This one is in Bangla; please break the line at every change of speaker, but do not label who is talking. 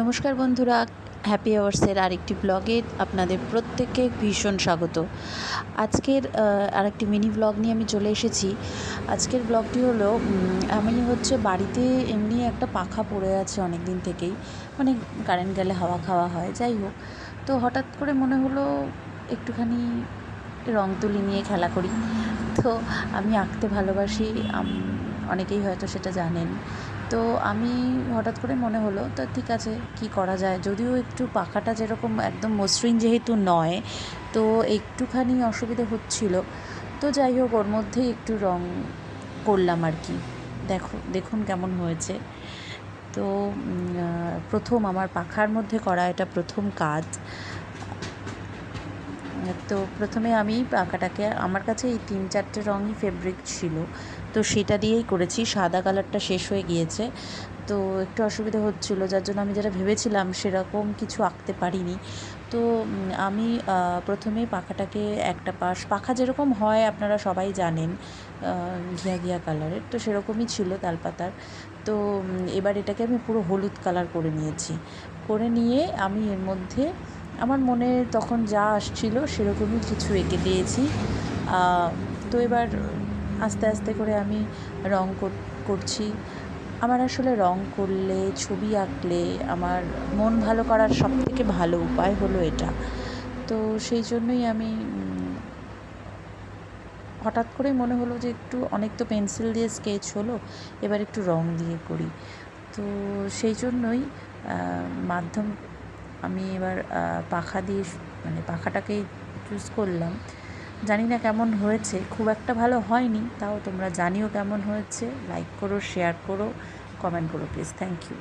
নমস্কার বন্ধুরা হ্যাপি আওয়ার্সের আরেকটি ব্লগে আপনাদের প্রত্যেককে ভীষণ স্বাগত। আজকের আরেকটি মিনি ব্লগ নিয়ে আমি চলে এসেছি। আজকের ব্লগটি হলো আমি হচ্ছে বাড়িতে এমনি একটা পাখা পড়ে আছে অনেক দিন থেকেই। মানে কারেন্ট গেলে হাওয়া খাওয়া হয়, যাই হোক। তো হঠাৎ করে মনে হলো একটুখানি রং তুলি নিয়ে খেলা করি। তো আমি আঁকতে ভালোবাসি অনেকেই হয়তো সেটা জানেন। তো আমি হঠাৎ করে মনে হলো, তো ঠিক আছে, কি করা যায়? যদিও একটু পাখাটা যেরকম একদম মসৃণ যেহেতু নয়, তো একটুখানি অসুবিধে হচ্ছিল। তো যাই হোক, ওর মধ্যেই একটু রং করলাম আর কি। দেখো, দেখুন কেমন হয়েছে। তো প্রথম আমার পাখার মধ্যে করা এটা প্রথম কাজ। তো প্রথমে আমি পাখাটাকে আমার কাছে এই তিন চারটে রঙই ফেব্রিক ছিল। তো সেটা দিয়েই করেছি, সাদা কালারটা শেষ হয়ে গিয়েছে। তো একটু অসুবিধা হচ্ছিল, যার জন্য আমি যেটা ভেবেছিলাম সেরকম কিছু আঁকতে পারিনি। তো আমি প্রথমে পাখাটাকে একটা পাশ, পাখা যেরকম হয় আপনারা সবাই জানেন ঘিয়া ঘিয়া কালারের তো সেরকমই ছিল তালপাতার তো এবার এটাকে আমি পুরো হলুদ কালার করে নিয়েছি। করে নিয়ে আমি এর মধ্যে আমার মনে তখন যা আসছিল সেরকমই কিছু এঁকে দিয়েছি। তো এবার আস্তে আস্তে করে আমি রং করছি। আমার আসলে রং করলে, ছবি আঁকলে আমার মন ভালো করার সব থেকে ভালো উপায় হলো এটা। তো সেই জন্যই আমি হঠাৎ করেই মনে হলো যে একটু অনেক তো পেন্সিল দিয়ে স্কেচ হলো, এবার একটু রং দিয়ে করি। তো সেই জন্যই মাধ্যম আমি এবার পাখা দিয়ে মানে পাখাটাকেই চুজ করলাম। জানি না কেমন হয়েছে, খুব একটা ভালো হয়নি, তাও তোমরা জানিও কেমন হয়েছে লাইক করো শেয়ার করো কমেন্ট করো প্লিজ থ্যাংক ইউ